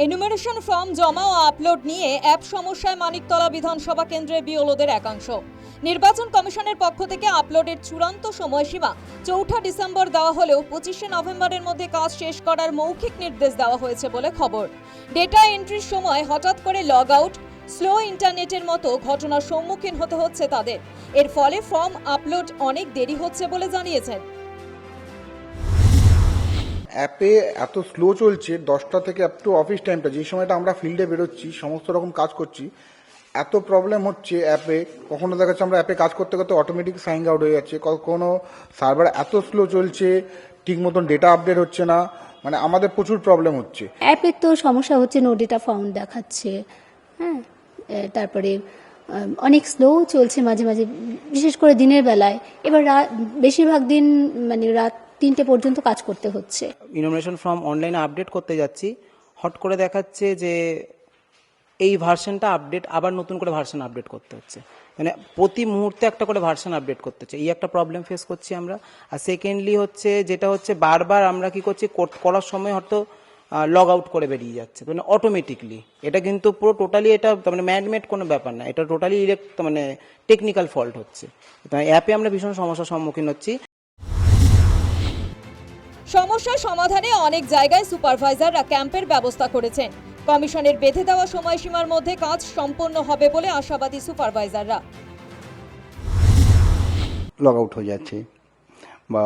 Enumeration form জমা ও upload নিয়ে app সমস্যায় মানিকতলা বিধানসভা কেন্দ্রের বিওলোদের একাংশ। নির্বাচন কমিশনের পক্ষ থেকে আপলোডের চূড়ান্ত সময়সীমা চৌঠা ডিসেম্বর দেওয়া হলেও পঁচিশে নভেম্বরের মধ্যে কাজ শেষ করার মৌখিক নির্দেশ দেওয়া হয়েছে বলে খবর। ডেটা এন্ট্রির সময় হঠাৎ করে লগ আউট স্লো ইন্টারনেটের মতো ঘটনার সম্মুখীন হতে হচ্ছে তাদের। এর ফলে ফর্ম আপলোড অনেক দেরি হচ্ছে বলে জানিয়েছেন। অ্যাপে এত স্লো চলছে, দশটা থেকে আপ টু অফিস টাইমটা যে সময়টা আমরা ফিল্ডে বেরোচ্ছি, সমস্ত রকম কাজ করছি, এত প্রবলেম হচ্ছে অ্যাপে, কখনো দেখা যাচ্ছে আমরা অ্যাপে কাজ করতে করতে অটোমেটিক সাইন আউট হয়ে যাচ্ছে, কখনো সার্ভার এত স্লো চলছে, ঠিক মতন ডেটা আপডেট হচ্ছে না মানে আমাদের প্রচুর প্রবলেম হচ্ছে। অ্যাপের তো সমস্যা হচ্ছে নো ডেটা ফাউন্ড দেখাচ্ছে হ্যাঁ তারপরে অনেক স্লো চলছে মাঝে মাঝে, বিশেষ করে দিনের বেলায়। এবার বেশিরভাগ দিন মানে রাত তিনটে পর্যন্ত কাজ করতে হচ্ছে। ইনোমিনেশন ফর্ম অনলাইনে আপডেট করতে যাচ্ছি। হট করে দেখাচ্ছে যে এই ভার্সনটা আপডেট আবার নতুন করে ভার্সন আপডেট করতে হচ্ছে। মানে প্রতি মুহূর্তে একটা করে ভার্সন আপডেট করতে হচ্ছে। এই একটা প্রবলেম ফেস করছি আমরা। আর সেকেন্ডলি হচ্ছে, যেটা হচ্ছে বারবার আমরা কি করছি কর- করার সময় হয়তো লগ আউট করে বেরিয়ে যাচ্ছে। মানে অটোমেটিকলি এটা কিন্তু পুরো টোটালি এটা মানে ম্যানমেড কোনো ব্যাপার না। এটা টোটালি ইলেক্ট মানে টেকনিক্যাল ফল্ট হচ্ছে। অ্যাপে আমরা ভীষণ সমস্যার সম্মুখীন হচ্ছি। সমস্যা সমাধানে অনেক জায়গায় সুপারভাইজাররা ক্যাম্পের ব্যবস্থা করেছেন। কমিশনের বেঁধে দেওয়া সময়সীমার মধ্যে কাজ সম্পন্ন হবে বলে আশাবাদী সুপারভাইজাররা। লগ আউট হয়ে যাচ্ছে বা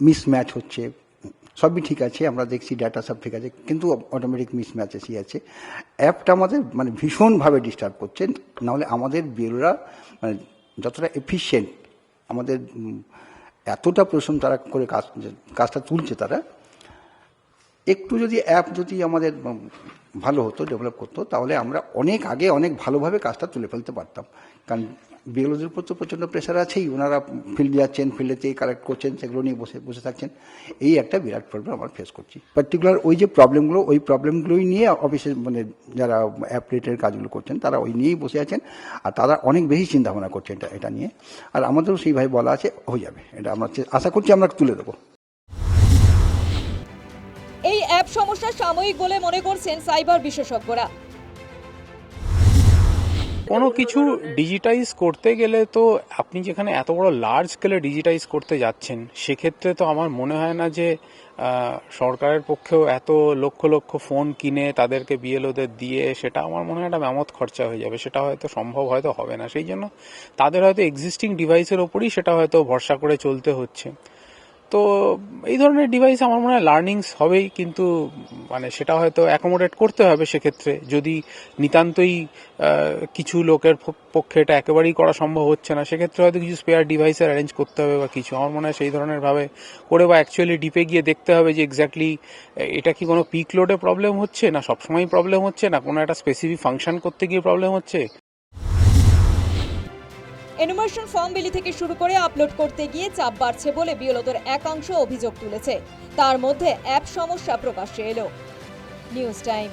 মিসম্যাচ হচ্ছে, সবই ঠিক আছে, আমরা দেখছি ডাটা সব ঠিক আছে, কিন্তু অটোমেটিক মিসম্যাচ এসে যাচ্ছে অ্যাপটা আমাদের মানে ভীষণভাবে ডিস্টার্ব করছে, নাহলে আমাদের বিলরা মানে যতটা এফিসিয়েন্ট আমাদের এতটা পরিশ্রম তারা করে কাজ কাজটা তুলছে তারা একটু যদি অ্যাপ যদি আমাদের ভালো হতো ডেভেলপ করতো, তাহলে আমরা অনেক আগে অনেক ভালোভাবে কাজটা তুলে ফেলতে পারতাম। কারণ বিএলওদের উপর তো প্রচণ্ড প্রেশার আছেই, ওনারা ফিল্ড যাচ্ছেন ফিল্ডেতে কালেক্ট করছেন, সেগুলো নিয়ে বসে বসে থাকছেন। এই একটা বিরাট প্রবলেম আমরা ফেস করছি। পার্টিকুলার ওই যে প্রবলেমগুলো ওই প্রবলেমগুলোই নিয়ে অফিসে মানে যারা অ্যাপ রিলেটেড কাজগুলো করছেন, তারা ওই নিয়েই বসে আছেন, আর তারা অনেক বেশি চিন্তা ভাবনা করছেন এটা এটা নিয়ে। আর আমাদেরও সেইভাবে বলা আছে, হয়ে যাবে। এটা আমরা আশা করছি আমরা তুলে দেবো। অ্যাপ সমস্যা সাময়িক বলে মনে করছেন সাইবার বিশেষজ্ঞরা। কোনো কিছু ডিজিটাইজ করতে গেলে তো আপনি যেখানে এত বড় লার্জ স্কেলে ডিজিটাইজ করতে যাচ্ছেন, সেক্ষেত্রে তো আমার মনে হয় না যে সরকারের পক্ষেও এত লক্ষ লক্ষ ফোন কিনে তাদেরকে বিএলওদের দিয়ে সেটা আমার মনে হয় একটা মেমত খরচা হয়ে যাবে। সেটা হয়তো সম্ভব হয়তো হবে না। সেই জন্য তাদের হয়তো এক্সিস্টিং ডিভাইসের ওপরই সেটা হয়তো ভরসা করে চলতে হচ্ছে। তো এই ধরনের ডিভাইস আমার মনে হয় লার্নিংস হবেই, কিন্তু মানে সেটা হয়তো অ্যাকোমোডেট করতে হবে সেক্ষেত্রে। যদি নিতান্তই কিছু লোকের পক্ষে এটা একেবারেই করা সম্ভব হচ্ছে না, সেক্ষেত্রে হয়তো কিছু স্পেয়ার ডিভাইসের অ্যারেঞ্জ করতে হবে বা কিছু। আমার মনে হয় সেই ধরনের ভাবে করে বা অ্যাকচুয়ালি ডিপে গিয়ে দেখতে হবে যে এক্স্যাক্টলি এটা কি কোনো পিক লোডে প্রবলেম হচ্ছে, না সবসময় প্রবলেম হচ্ছে, না কোনো একটা স্পেসিফিক ফাংশন করতে গিয়ে প্রবলেম হচ্ছে। এনুমারেশন ফর্ম বিলি থেকে শুরু করে আপলোড করতে গিয়ে চাপ বাড়ছে বলে বিয়লতর একাংশ অভিযোগ তুলেছে। তার মধ্যে অ্যাপ সমস্যা প্রকাশ্যে এলো। News time